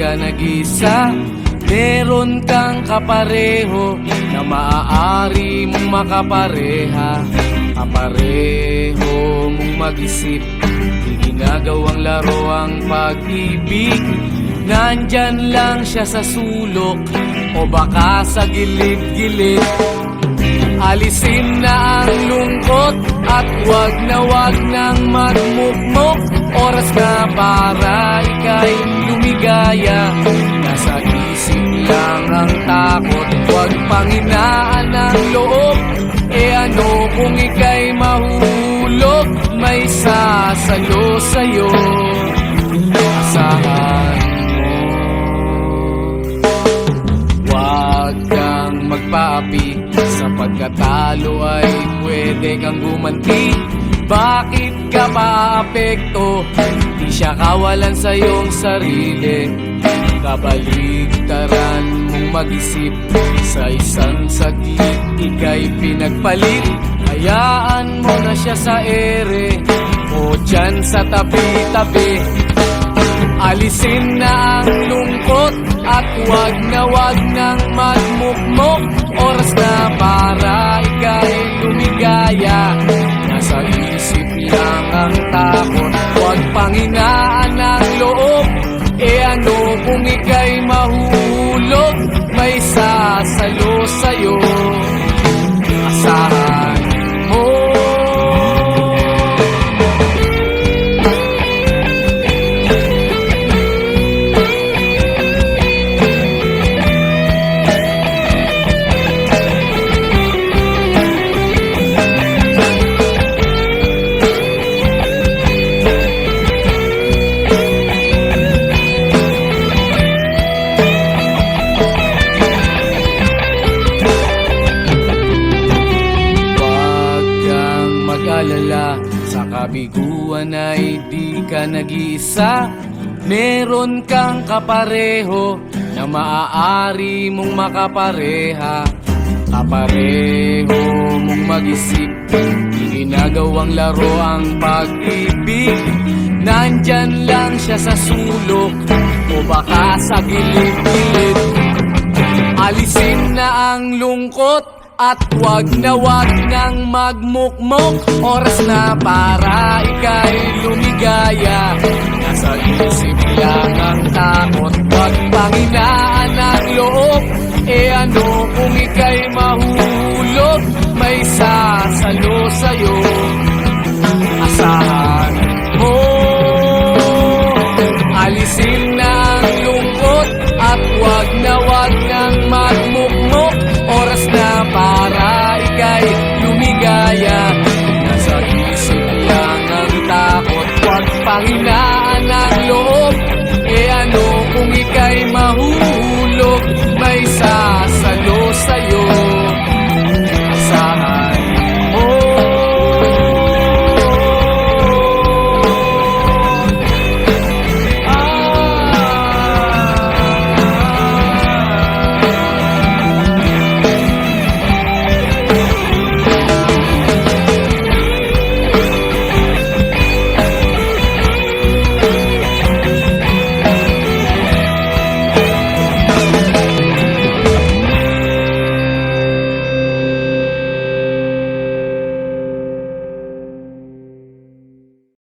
ka nag-isa. Meron kang kapareho na maaari mong makapareha. Kapareho mong mag-isip Di laro ang pag-ibig. Nandyan lang siya sa sulok O baka sa gilid-gilid. Alisin na ang lungkot At wag na wag nang magmukmok Oras na para lumigaya Nasa isip lang ang takot. Huwag panginaan ang loob. E ano kung ika'y mahulog? May sasalo sa'yo. Asahan mo. Huwag kang magpaapi. Sa pagkatalo ay pwede kang gumanti Bakit ka maapekto? Di siya kawalan sa iyong sarili. Kabaligtaran mong mag-isip. Sa isang saglit ika'y pinagpalit. Hayaan mo na siya sa ere. O dyan sa tabi-tabi. Alisin na ang lungkot at wag na wag nang kabiguan ay di ka nag-iisa. Meron kang kapareho Na maaari mong makapareha. Kapareho mong mag-isip ginagawang laro ang pag-ibig. Nandyan lang siya sa sulok O baka sa gilid-gilid. Alisin na ang lungkot at wag na wag nang magmukmok Oras na para ika'y lumigaya. Nasa isip lang ang takot. Wag panginaan ang loob. E ano Globe, ella no.